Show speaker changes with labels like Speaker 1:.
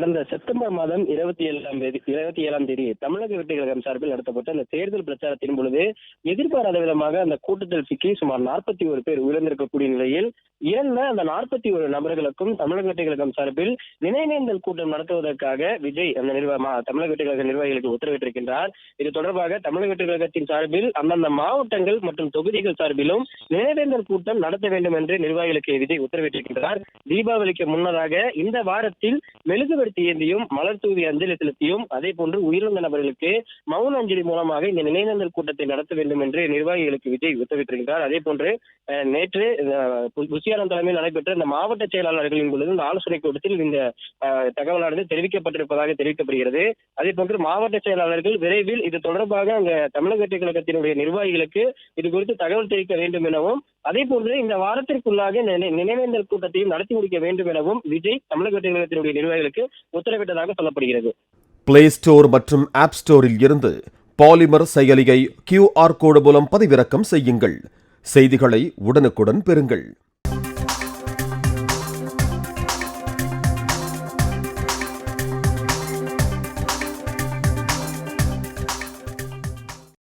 Speaker 1: கடந்த செப்டம்பர் மாதம் இருபத்தி ஏழாம் தேதி இருபத்தி ஏழாம் தேதி தமிழக வெற்றி கழகம் சார்பில் நடத்தப்பட்ட அந்த தேர்தல் பிரச்சாரத்தின் பொழுது எதிர்பாராத விதமாக அந்த கூட்டத்தில் சிக்கி சுமார் நாற்பத்தி ஒரு பேர் உயிரிழந்திருக்கக்கூடிய நிலையில் இறந்த அந்த நாற்பத்தி ஒரு நபர்களுக்கும் தமிழக வெற்றி கழகம் சார்பில் நினைவேந்தல் கூட்டம் நடத்துவதற்காக விஜய் அந்த நிர்வாக தமிழக வெற்றி கழக நிர்வாகிகளுக்கு உத்தரவிட்டிருக்கின்றார். இது தொடர்பாக தமிழக வெற்றி கழகத்தின் சார்பில் அந்தந்த மாவட்டங்கள் மற்றும் தொகுதிகள் சார்பிலும் நினைவேந்தல் கூட்டம் நடத்த வேண்டும் என்று நிர்வாகிகளுக்கு விஜய் உத்தரவிட்டிருக்கின்றார். தீபாவளிக்கு முன்னதாக இந்த வாரத்தில் மெழுகுவர்த்தி மலர் தூவி அஞ்சலி செலுத்தியும் அதே போன்று உயிரிழந்த நபர்களுக்கு மௌன அஞ்சலி மூலமாக இந்த நினைவேந்தல் கூட்டத்தை நடத்த வேண்டும் என்று நிர்வாகிகளுக்கு விஜய் உத்தரவிட்டிருக்கிறார். அதே போன்று நேற்று புசியாரம் தலைமையில் நடைபெற்ற இந்த மாவட்ட செயலாளர்களின் பொழுது இந்த ஆலோசனை கூட்டத்தில் இந்த தகவலானது தெரிவிக்கப்பட்டிருப்பதாக தெரிவிக்கப்படுகிறது. அதே போன்று மாவட்ட செயலாளர்கள் விரைவில் இது தொடர்பாக அங்க தமிழக கட்சி கழகத்தினுடைய நிர்வாகிகளுக்கு இது குறித்து தகவல் தெரிவிக்க வேண்டும் எனவும் அதே போன்று இந்த வாரத்திற்குள்ளாக நினைவேந்தல் கூட்டத்தையும் நடத்தி முடிக்க வேண்டும் எனவும் விஜய் தமிழக வெற்றி நிர்வாகிகளுக்கு உத்தரவிட்டதாக சொல்லப்படுகிறது.
Speaker 2: பிளே ஸ்டோர் மற்றும் ஆப் ஸ்டோரில் இருந்து பாலிமர் செயலியை கியூஆர் கோடு மூலம் பதிவிறக்கம் செய்யுங்கள். செய்திகளை உடனுக்குடன் பெறுங்கள்.